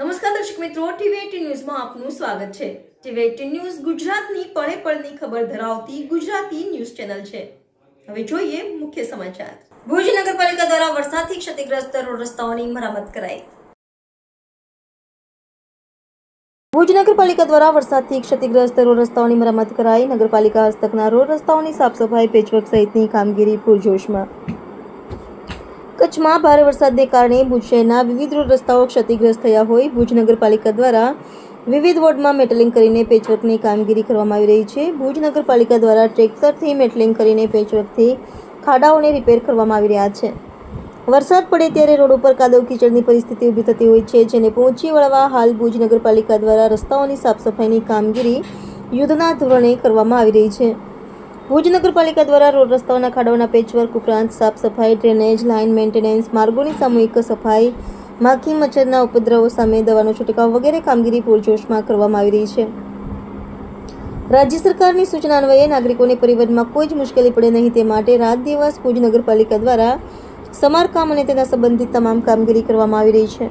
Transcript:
નમસ્કાર દર્શક મિત્રો, ટીવી ન્યૂઝમાં આપનું સ્વાગત છે. ટીવી ન્યૂઝ ગુજરાતની પળે પળની ખબર ધરાવતી ગુજરાતી ન્યૂઝ ચેનલ છે. હવે જોઈએ મુખ્ય સમાચાર. ભુજ નગરપાલિકા દ્વારા વરસાદથી ક્ષતિગ્રસ્ત રોડ રસ્તાઓની મરામત કરાઈ. ભુજ નગરપાલિકા દ્વારા વરસાદથી ક્ષતિગ્રસ્ત રોડ રસ્તાઓની મરામત કરાઈ. નગરપાલિકા હસ્તકના રોડ રસ્તાઓની સાફસફાઈ, પેચવર્ક સહિતની કામગીરી પૂરજોશમાં. કચ્છમાં ભારે વરસાદને કારણે ભુજ શહેરના વિવિધ રોડ રસ્તાઓ ક્ષતિગ્રસ્ત થયા હોય. ભુજ નગરપાલિકા દ્વારા વિવિધ વોર્ડમાં મેટલિંગ કરીને પેચવર્કની કામગીરી કરવામાં આવી રહી છે. ભુજ નગરપાલિકા દ્વારા ટ્રેક્ટરથી મેટલિંગ કરીને પેચવર્કથી ખાડાઓને રિપેર કરવામાં આવી રહ્યા છે. વરસાદ પડે ત્યારે રોડ ઉપર કાદવ કીચડની પરિસ્થિતિ ઊભી થતી હોય છે, જેને પહોંચી વળવા હાલ ભુજ નગરપાલિકા દ્વારા રસ્તાઓની સાફ સફાઈની કામગીરી યુદ્ધના ધોરણે કરવામાં આવી રહી છે. ભુજ નગરપાલિકા દ્વારા રોડ રસ્તાઓના ખાડાઓના પેચવર્ક ઉપરાંત સાફ સફાઈ, ડ્રેનેજ, લાઇન મેન્ટેનન્સ, માર્ગોની સામૂહિક સફાઈ, માખી મચ્છરના ઉપદ્રવો સામે દવાનો છંટકાવ વગેરે કામગીરી પૂરજોશમાં કરવામાં આવી રહી છે. રાજ્ય સરકારની સૂચના અન્વયે નાગરિકોને પરિવહનમાં કોઈ જ મુશ્કેલી પડે નહીં તે માટે રાત દિવસ ભુજ નગરપાલિકા દ્વારા સમારકામ અને તેના સંબંધિત તમામ કામગીરી કરવામાં આવી રહી છે.